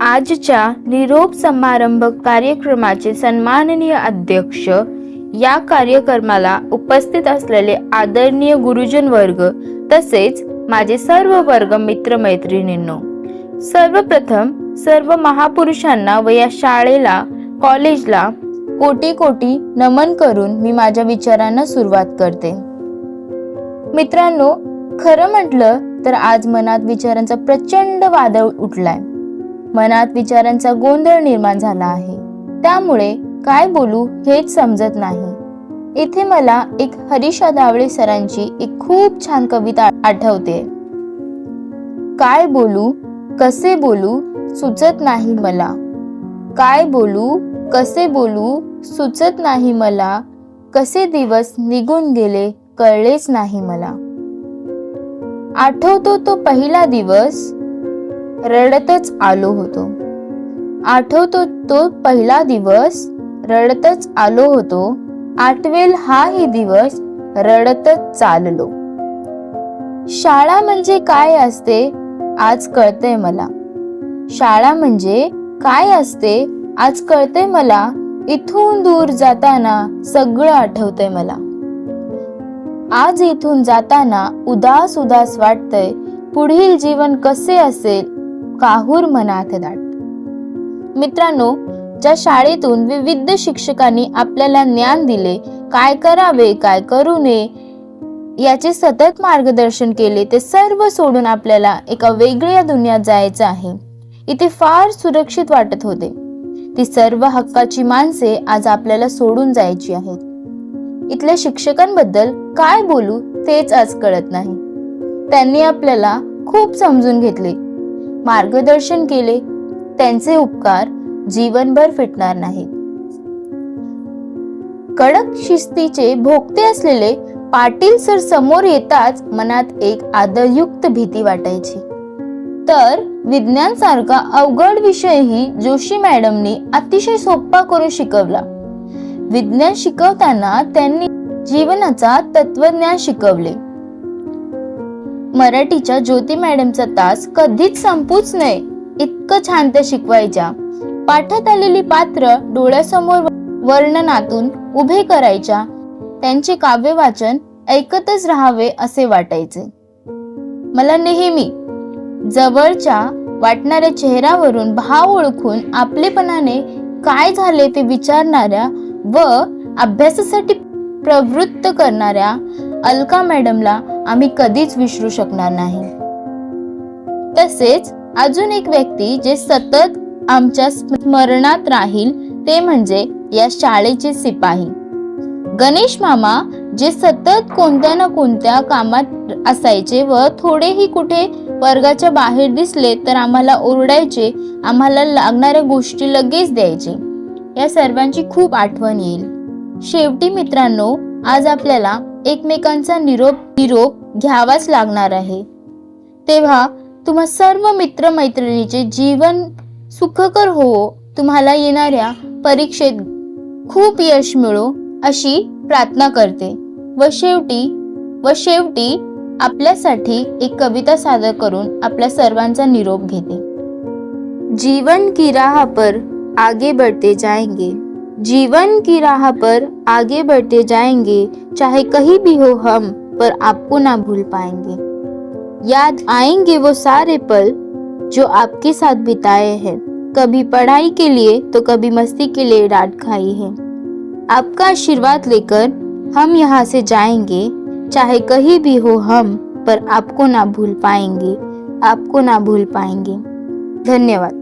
आजच्या निरोप समारंभ कार्यक्रमाचे सन्माननीय अध्यक्ष या कार्यक्रमाला उपस्थित असलेले आदरणीय गुरुजन वर्ग तसेच माझे सर्व वर्ग मित्रमैत्रिणींनो सर्वप्रथम सर्व महापुरुषांना व या शाळेला कॉलेजला कोटी कोटी नमन करून मी माझ्या विचारांना सुरुवात करते. मित्रांनो खरं म्हटलं तर आज मनात विचारांचा प्रचंड वादळ उठलाय. मनात विचारांचा गोंधळ निर्माण झाला आहे. त्यामुळे काय बोलू हेच समजत नाही. इथे मला एक हरीशा दावळे सरांची एक खूप छान कविता आठवते. काय बोलू कसे बोलू सुचत नाही मला. काय बोलू कसे बोलू सुचत नाही मला. कसे दिवस निघून गेले कळलेच नाही मला. आठवतो तो पहिला दिवस रडतच आलो होतो. आठवतो तो पहिला दिवस रडतच आलो होतो. आठवेल हाही दिवस रडतच चाललो. शाळा म्हणजे काय असते आज कळतंय मला. शाळा म्हणजे काय असते आज कळतंय मला. इथून दूर जाताना सगळं आठवतंय मला. आज इथून जाताना उदास उदास वाटतंय. पुढील जीवन कसे असेल काहूर मनात दाट. मित्रांनो ज्या शाळेतून विविध शिक्षकांनी आपल्याला ज्ञान दिले काय करावे काय करू नये याचे सतत मार्गदर्शन केले ते सर्व सोडून आपल्याला एका वेगळ्या दुनियात जायचं आहे. इथे फार सुरक्षित वाटत होते. ती सर्व हक्काची माणसे आज आपल्याला सोडून जायची आहेत. इथल्या शिक्षकांबद्दल काय बोलू तेच आज कळत नाही. त्यांनी आपल्याला खूप समजून घेतले. मार्गदर्शन केले त्यांचे उपकार जीवनभर फिटणार नाहीत. कडक शिस्तीचे भोगते असलेले पाटील सर समोर येताच मनात एक आदरयुक्त भीती वाटायची. तर विज्ञान सारखा अवघड विषयही जोशी मॅडमनी अतिशय सोपा करून शिकवला. विज्ञान शिकवताना त्यांनी जीवनाचा तत्वज्ञान शिकवले. मराठीच्या ज्योती मॅडमचा तास कधीच संपूच नये. इतकं छान त्या शिकवायच्या. पाठात आलेली पात्र डोळ्यासमोर वर्णनातून उभे करायच्या. त्यांचे काव्य वाचन ऐकतच राहावे असे वाटायचे. मला नेहमी जवळच्या वाटणाऱ्या चेहऱ्यावरून भाव ओळखून आपलेपणाने काय झाले ते विचारणाऱ्या व अभ्यासासाठी प्रवृत्त करणाऱ्या अलका मॅडमला आम्ही कधीच विसरू शकणार नाही. तसेच अजून एक व्यक्ती जे सतत आमच्या स्मरणात राहील ते म्हणजे या शाळेचे सिपाही. गणेश मामा जे सतत कोणत्या ना कोणत्या कामात असायचे व थोडेही कुठे वर्गाच्या बाहेर दिसले तर आम्हाला ओरडायचे आम्हाला लागणाऱ्या गोष्टी लगेच द्यायचे. या सर्वांची खूप आठवण येईल. शेवटी मित्रांनो आज आपल्याला एकमेकांचा निरोप निरोप घ्यावाच लागणार आहे. तेव्हा तुम्हा सर्व मित्रमैत्रिणीचे जीवन सुखकर हो तुम्हाला येणाऱ्या परीक्षेत खूप यश मिळो अशी प्रार्थना करते. व शेवटी व शेवटी आपल्यासाठी एक कविता सादर करून आपल्या सर्वांचा निरोप घेते. जीवन की राह पर आगे बढ़ते जाएंगे. जीवन की राह पर आगे बढ़ते जाएँगे, चाहे कहीं भी हो हम, पर आपको ना भूल पाएँगे। याद आएँगे वो सारे पल जो आपके साथ बिताए हैं। कभी पढ़ाई के लिए तो कभी मस्ती के लिए डांट खाई है। आपका आशीर्वाद लेकर हम यहाँ से जाएँगे, चाहे कहीं भी हो हम, पर आपको ना भूल पाएँगे। आपको ना भूल पाएँगे। धन्यवाद।